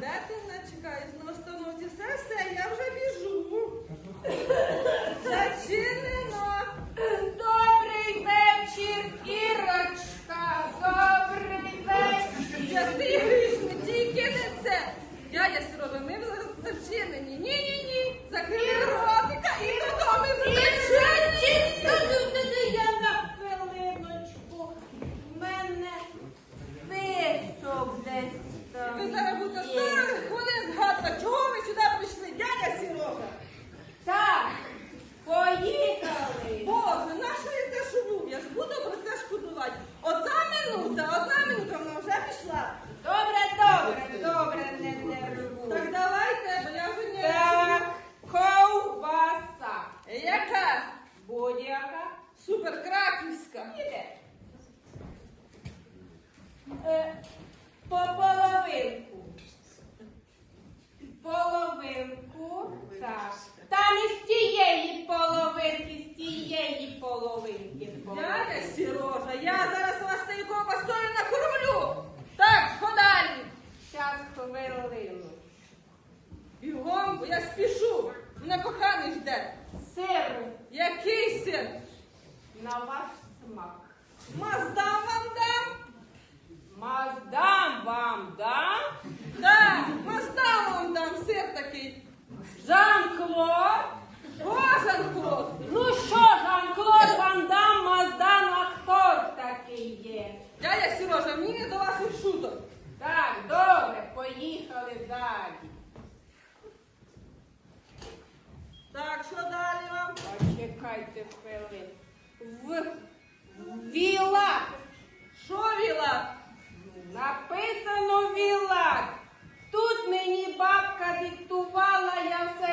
де ти мене чекаєш на остановці? Все, все, я вже біжу. Зачинено. Добрий вечір, Ірочка. Добрий вечір. Святий грішми, тільки не це. Дядя Сирова, ми зачинені. Ні-ні-ні. Закрили ротика і додому вже зачинені. Я на хвилиночку. В мене список десь там. Ви зараз будете є. 40 хвилин згадувати, чого ви сюди прийшли, дядя Сирова? Так, поїхали. Боже, нащо я це шуму? Я ж буду про це шкодувати. Одна минута, одна минута, вона вже пішла. Добре, добре, добре, не нервуй. Так давайте, бо я вже не Так, ковбаса. Яка? Будь-яка. Супер краківська. Іде. Е, по половинку. Половинку. Так. Та не з тієї половинки, з тієї половинки. Дядя Сірожа, я зараз вас цією ковбасою накормлю. Так, подалі. Щас хвилину. Бігом, бо я спішу. Мене коханий жде. Сир Який сир? На ваш смак. Маздам вам дам? Маздам вам, да? Так, маздам вам дам сир такий. Жан-Клод. Божан клод. Ну що, Жан-Клод Ван Дам, Маздан, актор такий є. Дядя Сірожа, мені не до ваших шуток. Так, добре, поїхали далі. Так, що далі вам? Почекайте хвилин. В вілак. Що віла? Написано вілак. Тут мені бабка диктувала, я все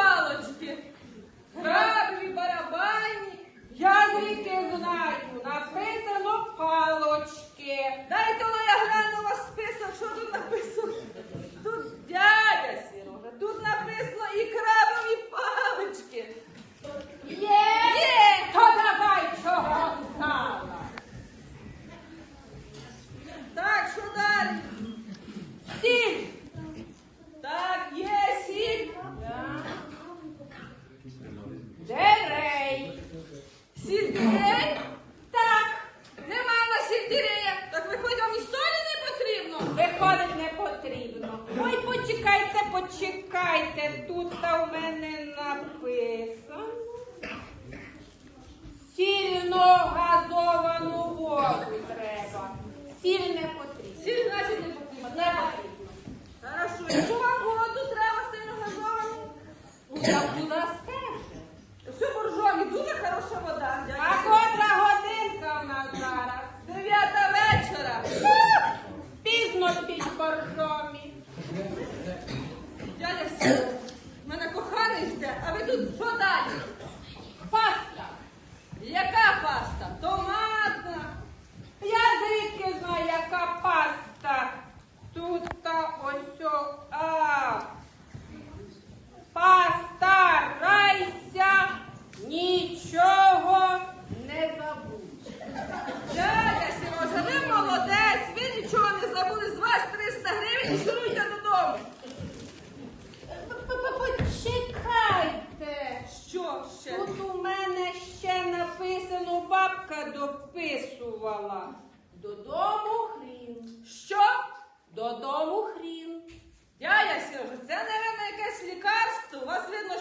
палочки? Граблі, барабані, Я звідки знаю, написано палочки. Дайте я гляну вас список, що тут написано. Тут дядя Сірожа, тут написано і крабові палички. Є? Є! То давай чого стала. Так, що далі? Сіль. Так, є сіль. Дерей. Сільдірей? Так, Нема на сільдірея. Так виходить, вам і солі не потрібно. виходить не потрібно. Ой, почекайте, почекайте. Тут та в мене написано. Сільно газовану воду треба. Сіль не потрібно. Сіль, значить, не потрібно. Не потрібно. Хорошо, яку вам воду треба сильно газовану? у була скаже. Все боржомі, дуже хороша вода. А Дядя Сірожа. котра годинка в нас зараз? Дев'ята вечора. Пізно під боржомі. Дядя Сірожа, в мене коханий жде, а ви тут що далі? Паста. Яка паста? Томатна. Я звідки знаю, яка паста. Тут та ось о, а. Постарайся нічого не забудь. Дядя Сірожа, ви молодець, ви нічого не забули, з вас 300 гривень і шуруйте додому. Почекайте. Що ще? Тут у мене ще написано, бабка дописувала. Додому хрін. Що? Додому хрін. Дядя Сережа, це, напевно, якесь лікарство. У вас видно